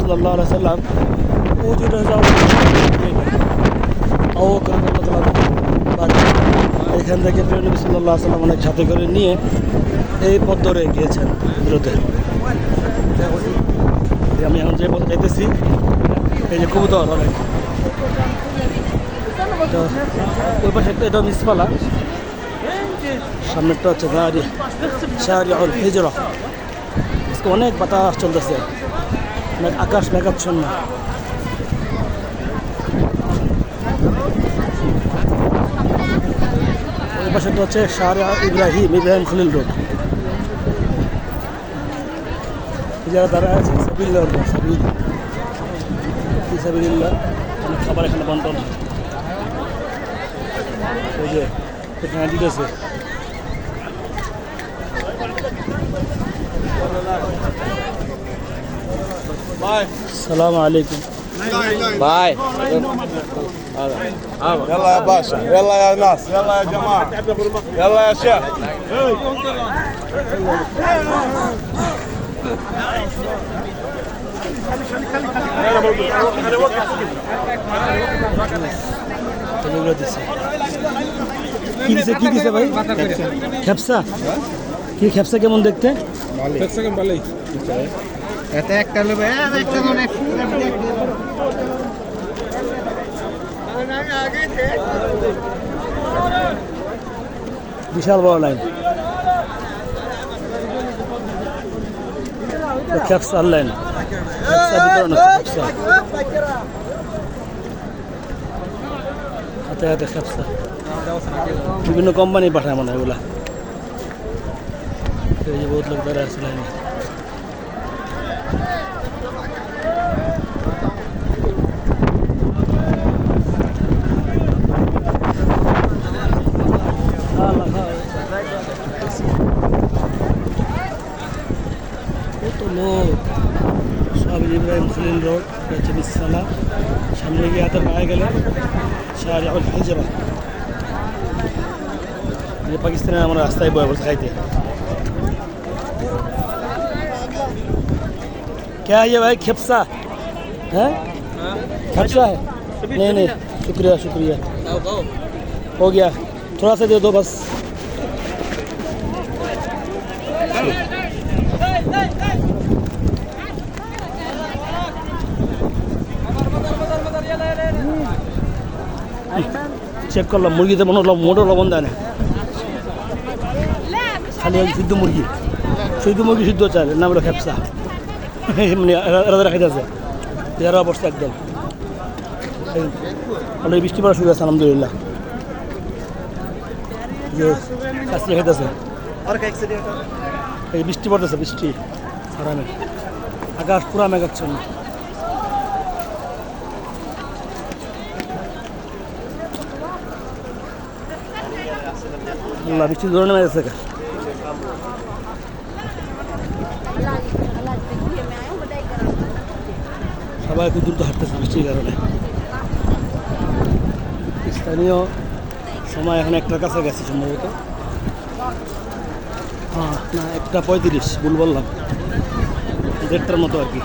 সাল্লাম এখান থেকে প্রিয় নবী সাল্লাহ সাল্লাম অনেক সাথে করে নিয়ে এই পথ ধরে গিয়েছেন আমি এখন যে পথে যাইতেছি, এই যে কবুতর অনেক। ওই পাশে একটা এটা মিসপালা সামনেরটা হচ্ছে গাড়ি হিজরা। অনেক বাতাস চলতেছে। আকাশ মেঘাচ্ছন্ন। ওই পাশেটা হচ্ছে শাহরি ইব্রাহিম ইব্রাহিম খলিল রোড। জায়গা দাঁড়া আছে খাবার এখানে ওই যে, এখানে Selamun aleyküm. Bay. Yalla ya başa, yalla ya nas, yalla ya cemaat, yalla ya şeyh. কিনছে কি দিছে ভাই খেপসা কি খেপসা কেমন দেখতে খেপসা কেমন ভালোই এতে একটা নেবে একটা অনেক বিশাল বড় লাইন। খেপসার লাইন। খেপসা বিতরণ হচ্ছে বিভিন্ন কোম্পানি পাঠায় মনে হয় এগুলা। বহুত লোক আছে লাইনে কত লোক সব ইব্রাহিম খলিল রোড হচ্ছে বিসালা সামনে গিয়ে হাতে পায়ে গেলে শাহরি আল হাইজাবা যে পাকিস্তানে আমরা রাস্তায় বয়ে বসে খাইতে क्या है ये भाई खेपसा है खेपसा है नहीं नहीं शुक्रिया शुक्रिया हो गया थोड़ा सा दे दो बस চেক করলাম মুরগিতে মনে হলো মোটর লবণ দেয় না। খালি সিদ্ধ মুরগি। সিদ্ধ মুরগি সিদ্ধ চাল নাম হলো খেপসা। মানে রাজা আছে যারা অবস্থা একদম। অনেক বৃষ্টি পড়া শুরু আছে আলহামদুলিল্লাহ। যে কাছে খাইতেছে। এই বৃষ্টি পড়তেছে বৃষ্টি। আরামে আকাশ পুরা মেঘাচ্ছন্ন। না, বৃষ্টি ধরে নেমে গেছে সবাই খুব দ্রুত হাঁটতেছে বৃষ্টির কারণে। স্থানীয় সময় এখন একটার কাছে গেছে সম্ভবত। হ্যাঁ না, একটা পঁয়ত্রিশ, ভুল বললাম। দেড়টার মতো আর কি।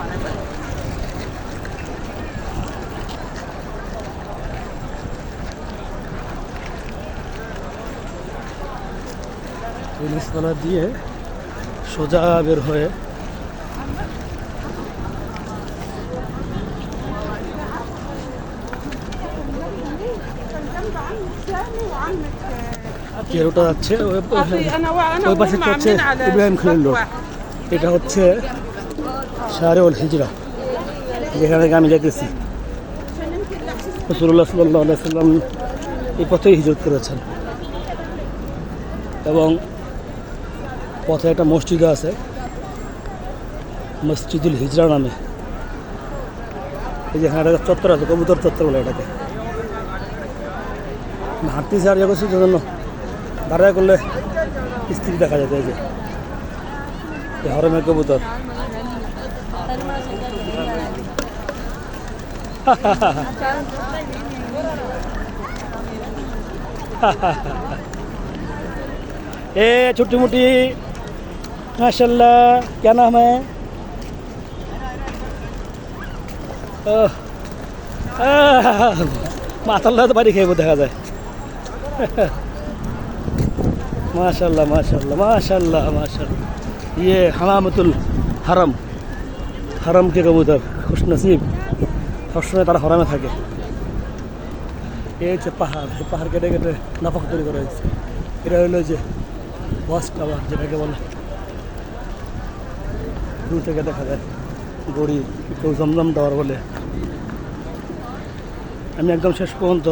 মাঝখানা দিয়ে সোজা বের হয়ে কেরোটা আছে ওই পাশে হচ্ছে ইব্রাহিম খলিল এটা হচ্ছে শাহরে ওল হিজরা যেখানে আমি যেতেছি রসুল্লাহ সাল্লাহ সাল্লাম এই পথেই হিজরত করেছেন। এবং পথে একটা মসজিদ আছে, মসজিদুল হিজরা নামে। এই যে এখানে একটা চত্বর আছে, কবুতর চত্বর বলে এটাকে। মানে হাঁটতে আর ইয়ে করছি, জন্য দাঁড়া করলে স্ত্রী দেখা যেত এই যে। হরমের কবুতর। এ ছুটি মুটি माशाल्लाह क्या नाम है আহ, আহ, মাথার লোহাতে বাড়ি খেয়ে দেখা যায় মাশাল্লাহ মাশাল্লাহ মাশাল্লাহ মাশাল্লাহ ইয়ে হামামতুল হারাম হারাম কে কবুতর খুশ নসিব সবসময় তারা হরামে থাকে এই হচ্ছে পাহাড় এই পাহাড় কেটে কেটে নাফক তৈরি করা হয়েছে এটা হলো যে বস টাওয়ার যেটাকে বলে দূর থেকে দেখা যায়। গড়ি কেউ জমজম টাওয়ার বলে। আমি একদম শেষ পর্যন্ত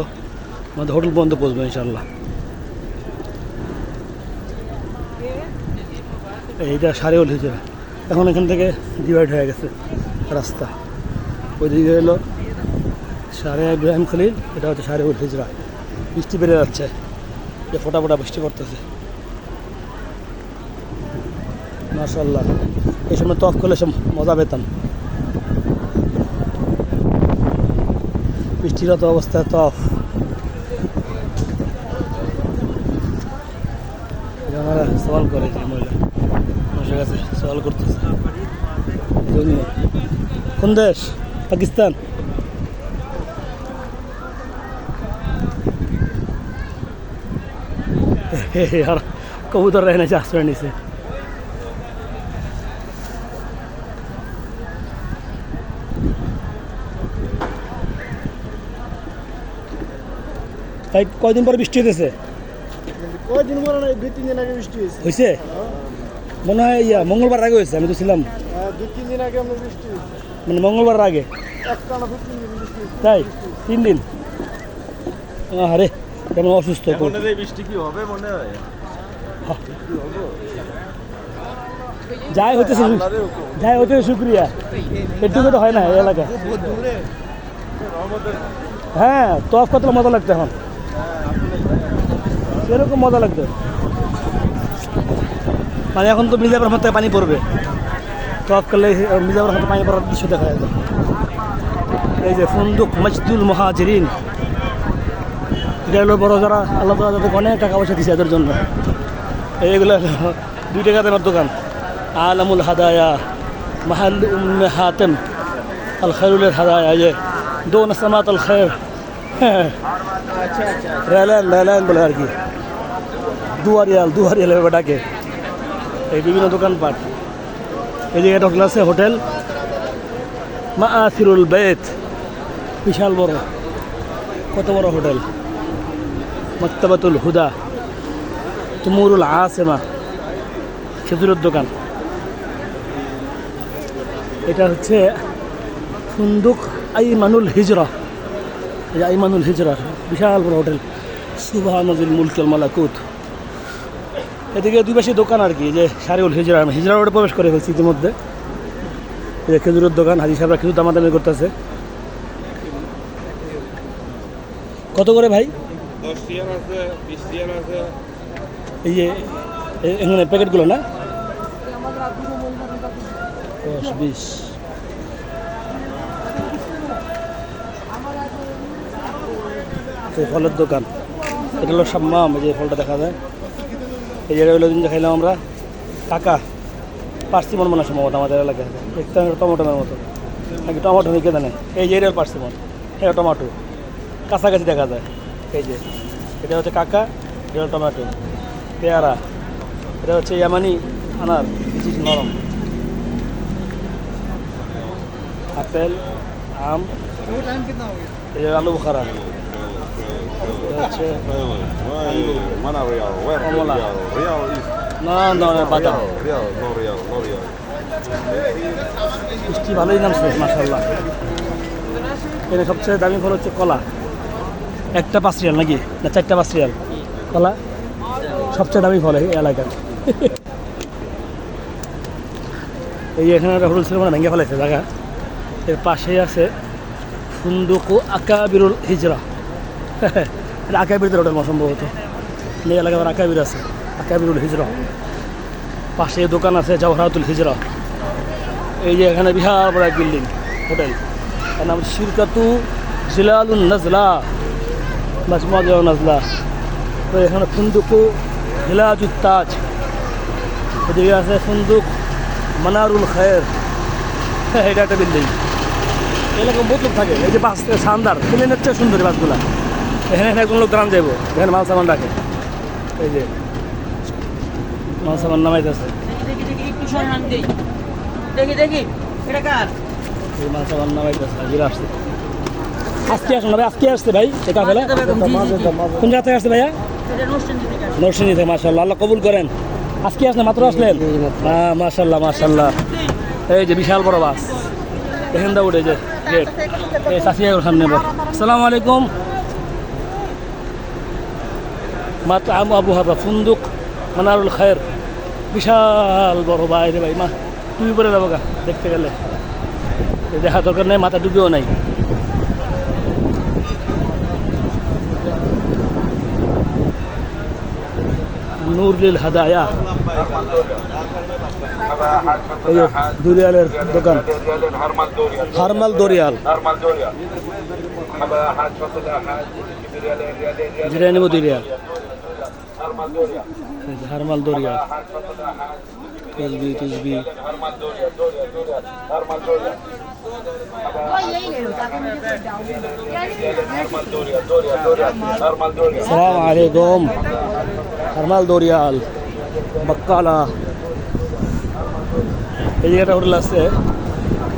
আমাদের হোটেল পর্যন্ত পৌঁছবো ইনশাল্লাহ এইটা সারেও হিজরা এখন এখান থেকে ডিভাইড হয়ে গেছে রাস্তা। ওই ওইদিকে হলো সারে ইব্রাহিম খলিল, এটা হচ্ছে সারে উল হিজরা। বৃষ্টি বেড়ে যাচ্ছে। যে ফোটা ফোটা বৃষ্টি পড়তেছে। মার্শাল্লাহ এই সময় তফ করলে সব মজা পেতাম। বৃষ্টিরত অবস্থায় তফ আমরা সওয়াল করে যে মহিলা। কাছে সওয়াল করতেছে। কোন দেশ? পাকিস্তান। কবুতর রেখে আশ্রয় নিছে। তাই কয়দিন পরে বৃষ্টি হতেছে কয়দিন পরে না দুই তিন দিন আগে বৃষ্টি হয়েছে হয়েছে মনে হয় ইয়া মঙ্গলবার আগে হয়েছে আমি তো ছিলাম। হ্যাঁ, দুই তিন দিন আগে আমরা বৃষ্টি মানে মঙ্গলবার আগে? একটা তাই? তিন দিন? আরে কেমন অসুস্থ বৃষ্টি কি হবে মনে হয়? যাই হতেছে যাই হতে শুক্রিয়া। এটুকু তো হয় না এই এলাকা হ্যাঁ তফ কত মজা লাগতো এখন। সেরকম মজা লাগতো। মানে এখন তো মির্জাপুর হাতে পানি পড়বে। তফ করলে মির্জাপুর হাতে পানি পড়ার দৃশ্য দেখা যায় এই যে ফুন্দুক মজদুল মহাজরিন এটা হলো বড় যারা আল্লাহ তালা যাদের অনেক টাকা পয়সা দিচ্ছে এদের জন্য। এইগুলো দুই টাকা দেওয়ার দোকান। আলামুল হাদায়া মাহাল উম্মে হাতেম আল খৈরুলের হাদায়া যে দোন সামাত আল খৈর রেলান রেলান বলে আর কি। দুয়ারিয়াল দুয়ারিয়াল এভাবে ডাকে। এই বিভিন্ন দোকানপাট। এই জায়গাটা হোটেল আছে, হোটেল। মা আসিরুল বেত। বিশাল বড়। কত বড় হোটেল। মক্তবাতুল হুদা। তুমুরুল আসেমা। খেজুরের দোকান। এটা হচ্ছে ফুন্দুক আইমানুল হিজরা। যে আইমানুল হিজরা বিশাল বড় হোটেল। সুবাহ নজিল মুলকেল মালাকুত। এদিকে দুই পাশে দোকান আর কি যে সারিউল হিজরা হিজরা রোডে প্রবেশ করে ফেলছি ইতিমধ্যে। এই যে খেজুরের দোকান হাজি সাহেবরা খেজুর দামাদামি করতেছে। কত করে ভাই? এই যে এখানে প্যাকেটগুলো না? দশ বিশ। ফলের দোকান। এটা হলো সাম্মাম যে ফলটা দেখা যায়। এই যে হলো দিন খাইলাম আমরা। টাকা পার্সিমন মনে সম্ভবত আমাদের এলাকায়? দেখতে টমেটোমের মতো। নাকি টমেটো নিকে জানে? এই যে এটা পার্সিমন এটা টমেটো। কাছাকাছি দেখা যায়। এই যে, এটা হচ্ছে কাকা, এটা টমেটো। পেয়ারা, এটা হচ্ছে ইয়ামানি আনার বিচিস নরম। আপেল, আম, এই আলু বুখারা। হচ্ছে না না মিষ্টি ভালোই নামছে মাসাল্লাহ এখানে সবচেয়ে দামি ফল হচ্ছে কলা। একটা পাঁচ রিয়াল নাকি? না চারটা পাঁচ রিয়াল কলা? সবচেয়ে দামি ফল এই এলাকার। এই এখানে একটা হোটেল ছিল মানে ভেঙে ফেলেছে জায়গা। এর পাশেই আছে ফুন্দুকু আকাবিরুল হিজরা। এটা আকাবিরদের হোটেল সম্ভবত। এই এলাকায় আবার আকাবির আছে। আকাবিরুল হিজরা। পাশে দোকান আছে জওহরাতুল হিজরা। এই যে এখানে বিহার বড় এক বিল্ডিং, হোটেল। তার নাম শিরকাতু জিলালুন নাজলা মাজমা জাও নাজলা তো এখানে ফুন্দুকু হিলাজুত তাজ। এদিকে আছে ফুন্দুক মানারুল খায়ের। এটা একটা বিল্ডিং। এরকম বহুত লোক থাকে। এই যে বাস শানদার প্লেনের চেয়ে সুন্দর বাসগুলা। এখানে এখানে একজন লোক দাঁড়ান যাব এখানে মাল সামান রাখে এই যে মাল সামান নামাইতেছে। দেখি দেখি একটু সরান দেই। দেখি দেখি এটা কার? এই মাল সামান নামাইতেছে হাজিরা আসছে। আজকে আসুন ভাই আজকে আসছে ভাই এটা ফেলে। কোন জায়গা থেকে আসছে ভাইয়া? নরসিংদী থেকে মাসাল্লাহ আল্লাহ কবুল করেন। আজকে আসলে মাত্র আসলেন? হ্যাঁ মাসাল্লাহ মাসাল্লাহ এই যে বিশাল বড় বাস। এখান দা উঠে যে গেট। এই সাসিয়া সামনে আসসালামু আলাইকুম। মাত্র আবু হাবা ফুন্দুক মানারুল খায়ের। বিশাল বড় বাইরে ভাই, মা টুপি পরে যাব গা, দেখতে গেলে। দেখা দরকার নেই, মাথা টুপিও নাই। নুরলিল হাদায়া। দুরিয়ালের দোকান। হারমাল দরিয়াল। যেটা নেব দুরিয়াল। হারমাল দরিয়াল তুজবি। তুজবি সালাম আলাইকুম। হারমাল দরিয়াল বাক্কালা। এই জায়গাটা হোটেল আছে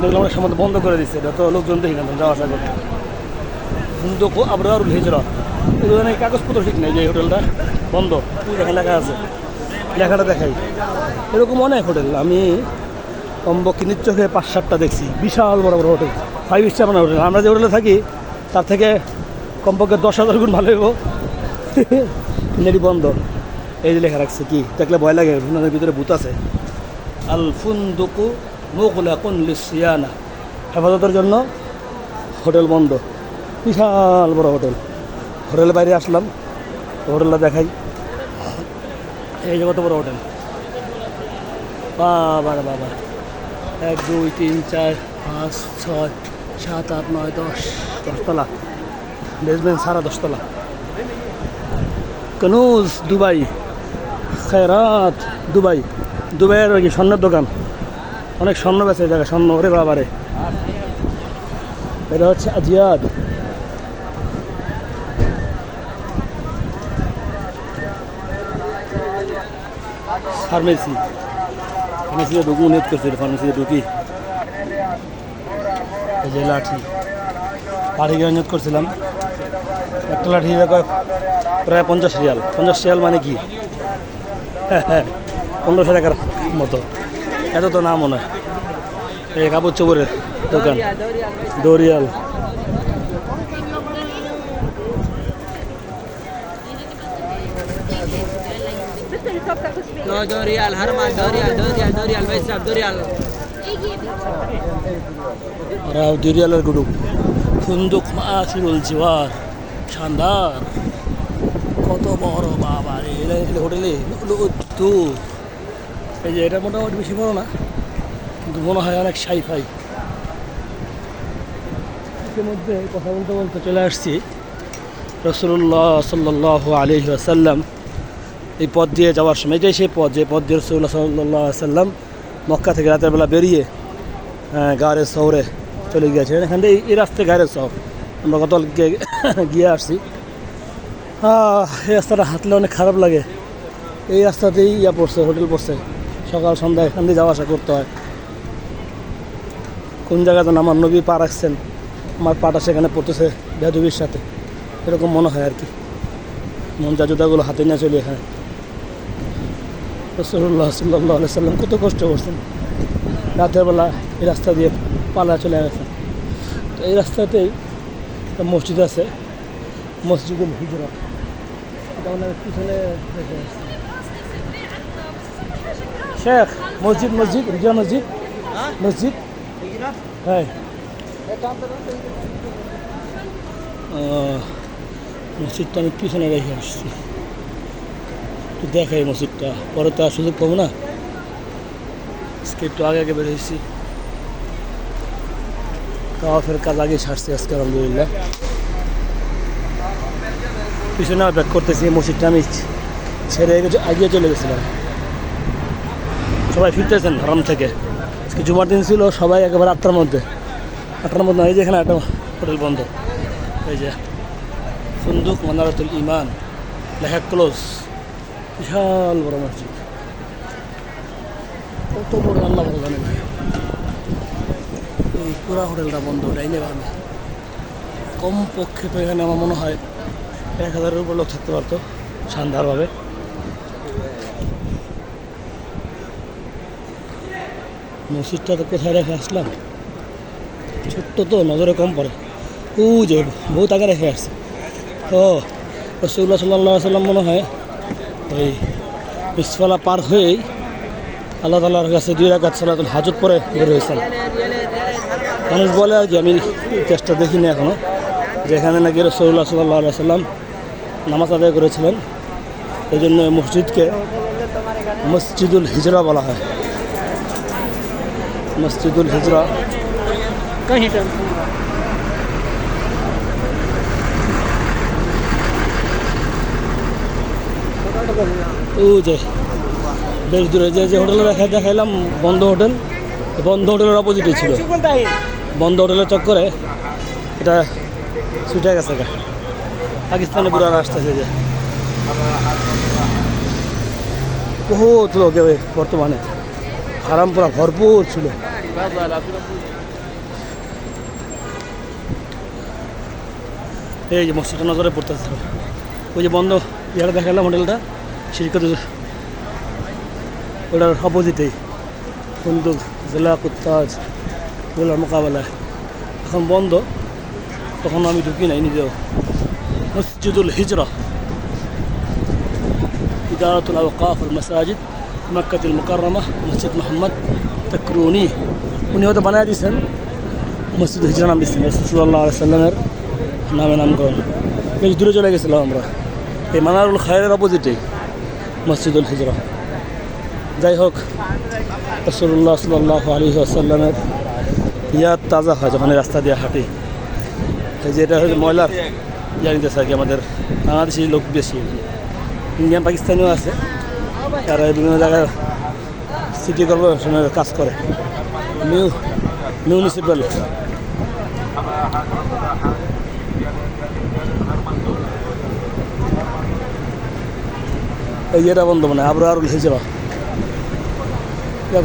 দেখলাম অনেক সময় বন্ধ করে দিচ্ছে যত লোকজন দেখি না যাওয়া আসা করে। কিন্তু আবরারুল হিজরা। এখানে কাগজপত্র ঠিক নেই যে হোটেলটা বন্ধ। ওই লেখা আছে। লেখাটা দেখাই। এরকম অনেক হোটেল। আমি কমপক্ষে নিচ্চোখে পাঁচ সাতটা দেখছি। বিশাল বড় বড় হোটেল। ফাইভ স্টার মানে হোটেল। আমরা যে হোটেলে থাকি, তার থেকে কমপক্ষে দশ হাজার গুণ ভালো হইব। নেটি বন্ধ। এই যে লেখা রাখছে কি? দেখলে ভয় লাগে। রুনাদের ভিতরে ভূত আছে। আল ফুন্দুকু মুগলাকুন লিসিয়ানা। হেফাজতের জন্য হোটেল বন্ধ। বিশাল বড় হোটেল। হোটেলের বাইরে আসলাম হোটেলটা দেখাই। এই যে কত বড় হোটেল। বাবা বাবা। এক, দুই, তিন, চার, পাঁচ, ছয়, সাত, আট, নয়, দশ, দশতলা। বেসমেন্ট সারা দশতলা। কনুজ, দুবাই। খেরাত, দুবাই। দুবাইয়ের ওই স্বর্ণের দোকান। অনেক স্বর্ণ বেছে জায়গা স্বর্ণ। ওরে বাবারে এটা হচ্ছে আজিয়াদ। ফার্মেসি। ফার্মেসিতে ঢুকু নিয়োগ করছিল ফার্মেসিতে ঢুকি। এই যে লাঠি লাঠি কিনে নিয়োগ করছিলাম। একটা লাঠি প্রায় পঞ্চাশ রিয়াল। পঞ্চাশ রিয়াল মানে কি? পনেরোশো টাকার মতো। এত তো না মনে হয়। এই কাপড় চোপড়ের দোকান। ডোরিয়াল দরিয়াল হারমাল দরিয়াল দরিয়াল দরিয়াল ভাইসাব দরিয়াল রাও দরিয়ালের গ্রুপ খুন্দুক মাসিরুল জিওয়ার শানদার কত বড় বাবা রে। হোটেলে তো। এই যে, এটা মোটামুটি বেশি বড় না, কিন্তু মনে হয় অনেক সাইফাই ইতিমধ্যে কথা বলতে বলতে চলে আসছি। রসুল্লাহ সাল্লাহ আলহি আসাল্লাম এই পথ দিয়ে যাওয়ার সময় এটাই সেই পথ, যে পথ দিয়ে রসুল্লাহ সাল্লাহ সাল্লাম মক্কা থেকে রাতের বেলা বেরিয়ে গাড়ের শহরে চলে গিয়েছে এখান থেকে এই রাস্তায় গাড়ের শহর। আমরা গতকালকে গিয়ে আসছি। এই রাস্তাটা হাঁটলে অনেক খারাপ লাগে। এই রাস্তাতেই ইয়া পড়ছে, হোটেল পড়ছে। সকাল সন্ধ্যা এখান দিয়ে যাওয়া আসা করতে হয়। কোন জায়গাতে আমার নবী পা রাখছেন, আমার পাটা সেখানে পড়তেছে বেদবির সাথে। এরকম মনে হয় আর কি। মন জুতাগুলো হাতে নিয়ে চলি এখানে। রসুল্লাহ সাল্লাহ সাল্লাম কত কষ্ট করছেন। রাতের বেলা এই রাস্তা দিয়ে পালা চলে গেছে তো এই রাস্তাতেই মসজিদ আছে মসজিদুল হিজরা। এটা ওনার পিছনে। শেখ মসজিদ মসজিদ হিজরা মসজিদ। মসজিদ। হ্যাঁ। মসজিদটা আমি পিছনে রেখে আসছি। একটু দেখাই মসজিদটা। পরে তো আর সুযোগ পাবো না। আজকে একটু আগে আগে বেরিয়েছি তাওয়াফের কাজ আগে ছাড়ছি আজকে, আলহামদুলিল্লাহ। পিছনে ব্যাক করতেছি মসজিদটা আমি ছেড়ে এগিয়ে- এগিয়ে চলে গেছিলাম। সবাই ফিরতেছেন হারাম থেকে। আজকে জুমার দিন ছিল, সবাই একেবারে আটটার মধ্যে। আটটার মধ্যে এই যে এখানে একটা হোটেল বন্ধ। এই যে, সুন্দুক মানারাতুল ইমান লেখা ক্লোজ। বিশাল বড় মসজিদ। কত বড় আল্লাহ ভালো জানে এই পুরা হোটেলটা বন্ধ ডাইনে বামে কম পক্ষে তো এখানে আমার মনে হয় এক হাজারের উপর লোক থাকতে পারতো, শানদারভাবে। মসজিদটা তো কোথায় রেখে আসলাম? ছোট্ট তো, নজরে কম পড়ে। ও যে, বহুত আগে রেখে আসছে। ও রসুল্লাহ সাল্লাহ সাল্লাম মনে হয় ওই বিসফলা পার হয়েই আল্লাহ তালার কাছে দুই রাকাত সালাতুল হাজত পরে বের হয়েছেন। মানুষ বলে আর কি, আমি চেষ্টা দেখিনি এখনও যেখানে নাকি রসুল্লাহ সাল্লাহ সাল্লাম নামাজ আদায় করেছিলেন। এই জন্য এই মসজিদকে মসজিদুল হিজরা বলা হয়। মসজিদুল হিজরা। যে, বেশ দূরে যে যে হোটেলে দেখা দেখাইলাম বন্ধ হোটেল। বন্ধ হোটেলের অপোজিটে ছিল। বন্ধ হোটেলের চক্করে এটা ছুটে গেছে পাকিস্তানে পুরো আসতেছে যে। বহুত লোক বর্তমানে। হারাম পুরা ভরপুর ছিল। এই যে মসজিদটা নজরে পড়তেছে। ওই যে বন্ধ ইয়াটা দেখালাম হোটেলটা। শিরকত ওটার অপোজিটেই। বন্দুক জেলা কুত্তাজ, জেলার মোকাবেলায়। এখন বন্ধ, তখন আমি ঢুকি নাই নিজেও। মসজিদুল হিজরা আওকাফ আল মাসাজিদ, মক্কাতুল মুকাররমা, মসজিদ মোহাম্মদ তকরুনি। উনি হয়তো বানায় দিয়েছেন মসজিদ হিজরা নাম দিচ্ছেন রসুল্লাহ সাল্লামের নামে নামকরণ। বেশ দূরে চলে গেছিলাম আমরা। এই মানারুল খায়ের অপোজিটেই। মসজিদুল হিজরা। যাই হোক রসুল্লাহ সাল্লাহ আলী আসাল্লামের ইয়াদ তাজা হয়, যখন রাস্তা দিয়ে হাঁটি। এই যে এটা হচ্ছে ময়লার জানিতেছে আর কি, আমাদের বাংলাদেশি লোক বেশি। ইন্ডিয়ান, পাকিস্তানিও আছে। তারা বিভিন্ন জায়গায় সিটি কর্পোরেশনের কাজ করে। নিউ মিউনিসিপ্যাল এই এটা বন্ধ মানে আবরারুল হিজরা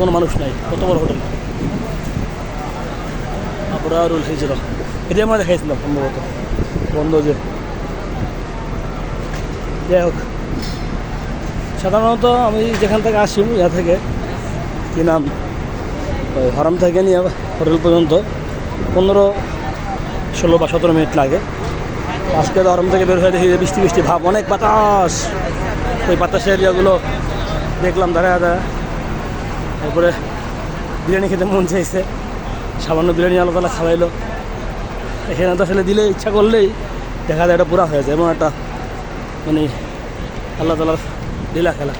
কোনো মানুষ নাই, কত বড় হোটেল? আবরারুল হিজরা এটা আমরা দেখাইছিলাম সম্ভবত। বন্ধ যে। যাই হোক। সাধারণত আমি যেখান থেকে আসি ইয়া থেকে, কি নাম? হরাম থেকে নিয়ে হোটেল পর্যন্ত পনেরো, ষোলো বা সতেরো মিনিট লাগে। আজকে হরম থেকে বের হয়ে দেখি বৃষ্টি বৃষ্টি ভাব, অনেক বাতাস। ওই বাতাসের ইয়েগুলো দেখলাম দাঁড়া দাঁড়া তারপরে বিরিয়ানি খেতে মন চাইছে। সামান্য বিরিয়ানি আলো তালা খাওয়াইলো। এখানে তো আসলে দিলে ইচ্ছা করলেই দেখা যায় এটা পুরা হয়ে যায় এমন একটা মানে আল্লাহ তালার লীলা খেলা।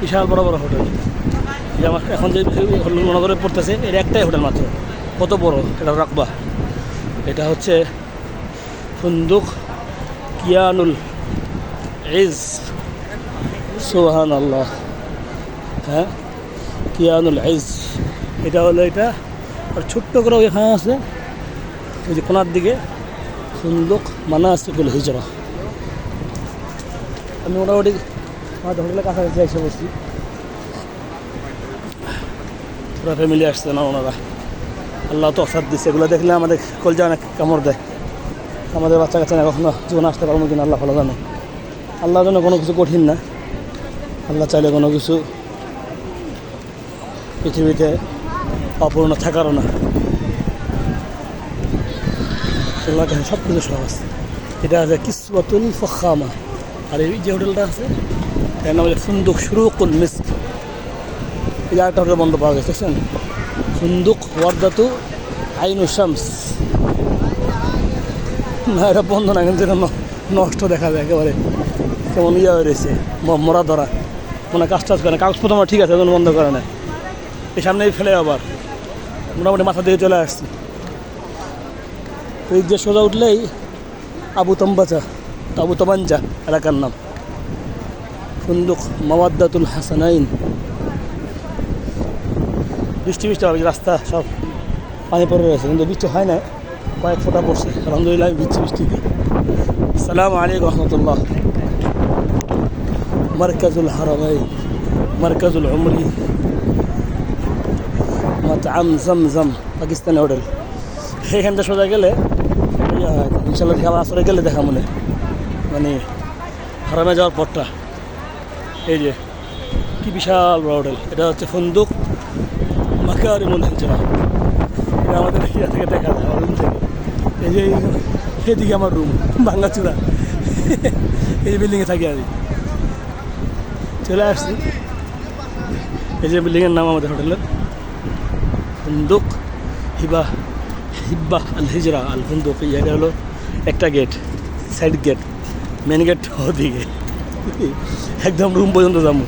বিশাল বড় বড় হোটেল। যে আমার এখন যে হোটেল নগরে পড়তেছে, এর একটাই হোটেল মাত্র। কত বড়? এটা রাখবা এটা হচ্ছে ফুন্দুক কিয়ানুল ইজ সোহান আল্লাহ হ্যাঁ? কিয়ানুল ইজ এটা হলো এটা। আর ছোট্ট করে এখানে আছে। ওই যে কোনার দিকে ফুন্দুক মানাসিকুল হিজরা। আমি মোটামুটি আমাদের হোটেলের কাছাকাছি এসে বসছি। পুরো ফ্যামিলি আসছে না ওনারা। আল্লাহ তো অসাদ দিচ্ছে এগুলো দেখলে আমাদের কলজা অনেক কামড় দেয়। আমাদের বাচ্চা কাচ্চা কখনো জীবন আসতে পারব কিনা, আল্লাহ ভালো জানে। আল্লাহর জন্য কোনো কিছু কঠিন না। আল্লাহ চাইলে কোনো কিছু পৃথিবীতে অপূর্ণ থাকারও না। আল্লাহ কাছে সব কিছু সহজ এটা আছে কিসবাতুল ফখামা। আর এই যে হোটেলটা আছে, এর নাম হচ্ছে ফুন্দুক শুরুকুল মিস্ক। এই আরেকটা হোটেল বন্ধ পাওয়া গেছে, দেখছেন? ফুন্দুক ওয়ার্দাতু আইনু শামস। না, এটা বন্ধ না, কিন্তু এটা নষ্ট দেখা যায় একেবারে। কেমন ইয়া হয়ে রয়েছে মরা ধরা। মানে কাজ টাজ করে না কাগজপত্র আমার ঠিক আছে, এখন বন্ধ করে না এই সামনেই ফেলে আবার। মোটামুটি মাথা দিয়ে চলে আসছি। এই যে সোজা উঠলেই আবু তম্বাচা আবু তমাঞ্জা এলাকার নাম। ফুন্দুক মাওয়াদ্দাতুল হাসানাইন। বৃষ্টি বৃষ্টি হবে, রাস্তা সব পানি পড়ে রয়েছে, কিন্তু বৃষ্টি হয় না কয়েক ফোঁটা পড়ছে। আলহামদুলিল্লাহ, বৃষ্টি বৃষ্টিতে সালাম আলাইকুম রহমতুল্লাহ। মার্কাজুল হারামাই মার্কাজুল উমরি মাতআম জমজম পাকিস্তানি হোটেল এখানটা সোজা গেলে ইনশাল্লাহ খাবার আসরে গেলে দেখা মনে মানে হারামে যাওয়ার পরটা এই যে কি বিশাল বড় হোটেল এটা হচ্ছে ফন্দুক মাকারিমুল হিজরা এটা আমাদের ইয়া থেকে দেখা যায় এই যে এদিকে আমার রুম ভাঙ্গাচূড়া এই বিল্ডিংয়ে থাকি আমি চলে আসছি। এই যে বিল্ডিংয়ের নাম আমাদের হোটেলের ফন্দুক হিবা, হিব্বা আল হিজরা, আল ফন্দুক এটা হলো একটা gate side gate main gate ওদিকে। একদম রুম পর্যন্ত যাব।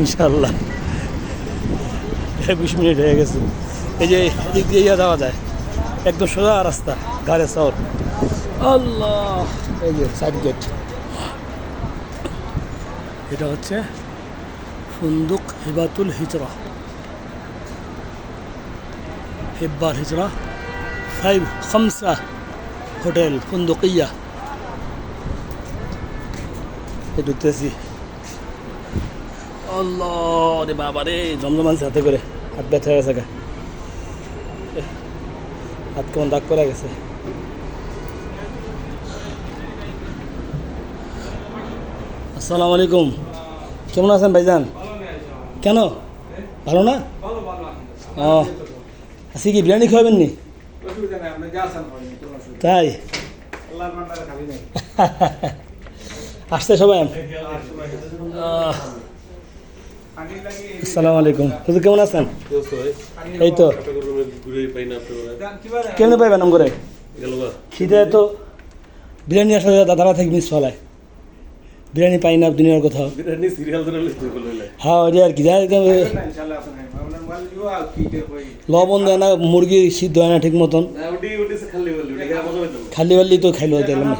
ইনশাল্লাহ বিশ মিনিট হয়ে গেছে। এই যে এদিক দিয়ে যাওয়া যায়। একদম সোজা রাস্তা, গাড়ি শহর আল্লাহ! এই যে সাইড গেট এটা হচ্ছে ফুন্দুক হিবাতুল হিজরা। হিব্বার হিজরা। Five খামসা hotel ফুন্দুকিয়া। ঢুকতেছি আল্লাহ রে বাবা রে জমজম আনছে হাতে করে। হাত ব্যথা হয়ে গেছে হাত কেমন দাগ করে গেছে। আসসালামু আলাইকুম। কেমন আছেন ভাইজান? কেন? ভালো না? ও, আজকে কি বিরিয়ানি খাওয়াবেন নি? তাই? আসতে সবাই? আসসালামু আলাইকুম। হুজুর, কেমন আছেন? এই তো। কেমন পাইবেন করে? খিদে তো বিরিয়ানি আসলে দাদারা থেকে মিস ফলায় বিরিয়ানি পাই না দুনিয়ার কোথাও হ্যাঁ ওই আর কি যাই লবণ দেয় না মুরগি সিদ্ধ হয় না ঠিক মতন। খালি বাল্লি তো খাইলো দেখলাম না।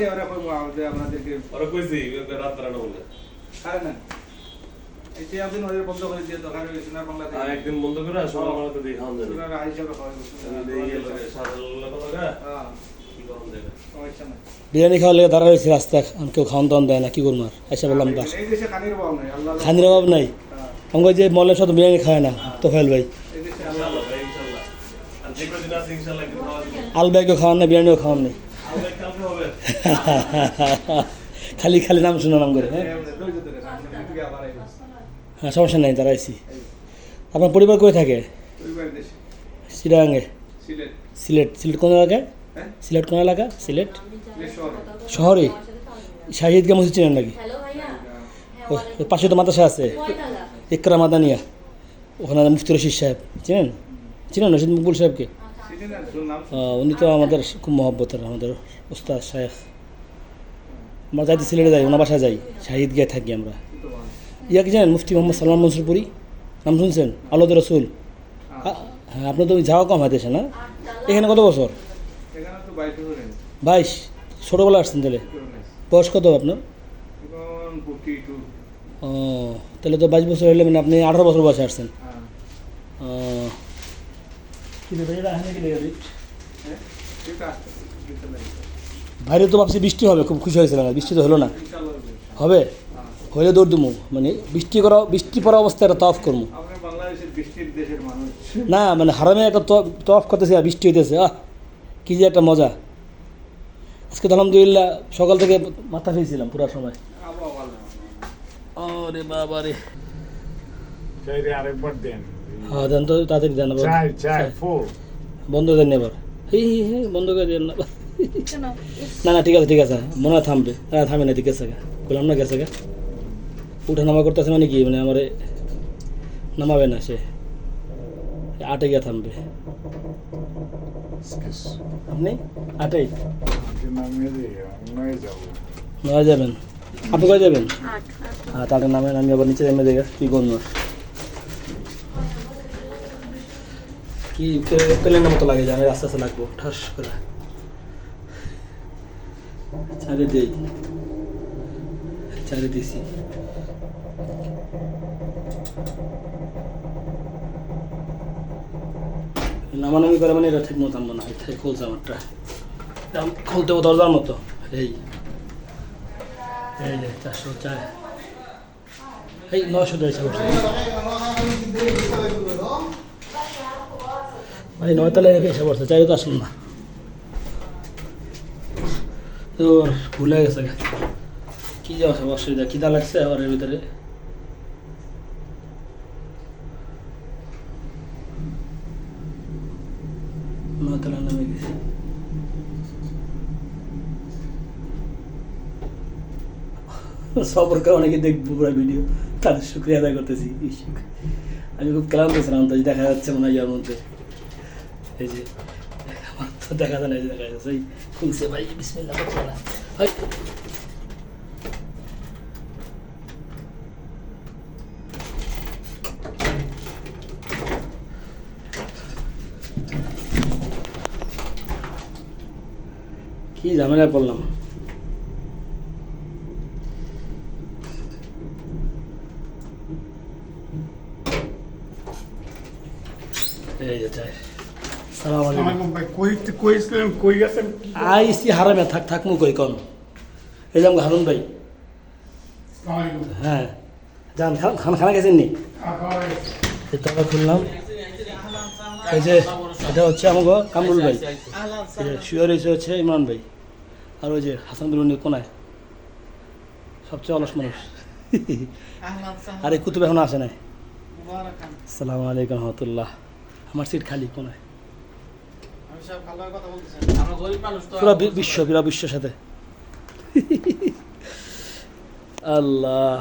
একদিন বন্ধ করে আসো আমার তো দেখান যাবে। বিরিয়ানি খাওয়ার লেগে দাঁড়া হয়েছে রাস্তা আমি কেউ খাওয়ান দাওয়ান দেয় না কী করব আর? আইসা বললাম বাস। খানির অভাব নাই। আমাকে যে মলে সাথে বিরিয়ানি খায় না তো ফেল ভাই। আল ব্যাগও খাওয়ান না বিরিয়ানিও খাওয়ান নেই। খালি খালি নাম শুনে নাম করে হ্যাঁ? হ্যাঁ সমস্যা নেই তারা আইসি আপনার পরিবার কই থাকে? সিরাঙ্গে। সিলেট। সিলেট কোন এলাকায় সিলেট কোন এলাকা? সিলেট? শহরে? শাহিদকে মসজিদ চিনেন নাকি? পাশে তো মাদ্রাসা আছে। ইকরা মাদানিয়া। ওখানে মুফতি রশিদ সাহেব। চিনেন? চিনেন রশিদ মকবুল সাহেবকে? উনি তো আমাদের খুব মহব্বতের আমাদের উস্তাদ শাহেখ আমরা যাইতে সিলেটে যাই ওনার বাসায় যাই। শাহিদ গিয়ে থাকি আমরা। ইয়া কি জানেন মুফতি মোহাম্মদ সালমান মনসুরপুরি? নাম শুনছেন? আলোদ রসুল। হ্যাঁ আপনার তো যাওয়া কম হয় দেশে না? এখানে কত বছর? বাইশ ছোটোবেলা আসছেন তাহলে? বয়স কত আপনার? ও তাহলে তো বাইশ বছর হলে মানে আপনি আঠারো বছর বয়সে আসছেন। বাইরে তো ভাবছি বৃষ্টি হবে খুব খুশি হয়েছিল না বৃষ্টি তো হলো না। হবে। হলে দৌড় দুমু। মানে বৃষ্টি করা বৃষ্টি পড়া অবস্থায় একটা তফ করব না মানে হারামে একটা তফ করতেছে আর বৃষ্টি হইতেছে। আহ! কি যে একটা মজা। আজকে তো আলহামদুলিল্লাহ সকাল থেকে মাথা ফেয়েছিলাম পুরো সময়। ওরে বাবা রে। হ্যাঁ দেন তো তাড়াতাড়ি দেন বন্ধ দেন এবার হি হি হি বন্ধ করে দেন না না না ঠিক আছে ঠিক আছে। মনে হয় থামবে। না থামে না ঠিক আছে গা। বললাম না গেছে গা। উঠা নামা করতেছে মানে কি? মানে আমার নামাবে না সে। আটে গিয়ে থামবে। আপনি? আটেই। নয় যাব। নয় যাবেন? আপনি কয় যাবেন? হ্যাঁ তাদের নামে আমি আবার নিচে নেমে দেখে কি করব কি প্লেনের মতো লাগে যে আমি আস্তে আস্তে লাগবো। ঠাস করে। চারে দেই। চারে দিছি। নামানামি করে মানে এটা ঠিক মতো আনব না। এটাই খুলছে আমারটা। খুলতে হবে দরজার মতো। এই। এই চারশো চার। এই নশো দেড়শো করছে ভাই নয়তলায় রেখে এসে পড়ছে চাই তো আসুন না। তো ভুলে গেছে। কি যে অসুবিধা খিদা লাগছে আবার এর ভিতরে নয়তলা নামে গেছি সবর করে অনেকে দেখব পুরো ভিডিও। তাদের শুক্রিয়া আদায় করতেছি। আমি খুব ক্লান্ত ছিলাম, তো দেখা যাচ্ছে মনে হয় মধ্যে। এই যে, আমার তো দেখা যায় না দেখা যাচ্ছে। খুলছে ভাই, বিসমিল্লাহ করছে না। কি ঝামেলায় পড়লাম এই যে চাই সালাম আলাইকুম ভাই কই কইছিলেন কই গেছেন আইসি হারামে থাক থাকমু কই কন। এই যে হারুন ভাই। হ্যাঁ। যান খান- খানা খানা গেছেন নি? এই তবে খুললাম। এই যে এটা হচ্ছে আমাকে কামরুল ভাই। শুয়ে রয়েছে হচ্ছে ইমরান ভাই। আর ওই যে হাসান বিলুনি কোনায়। সবচেয়ে অলস মানুষ। আর এই কুতুব এখন আসে নাই। সালাম আলাইকুম রহমতুল্লাহ। আমার সিট খালি কোনায় আমরা গরিব মানুষ তো পুরো বিশ্ব পুরো বিশ্বের সাথে। আল্লাহ।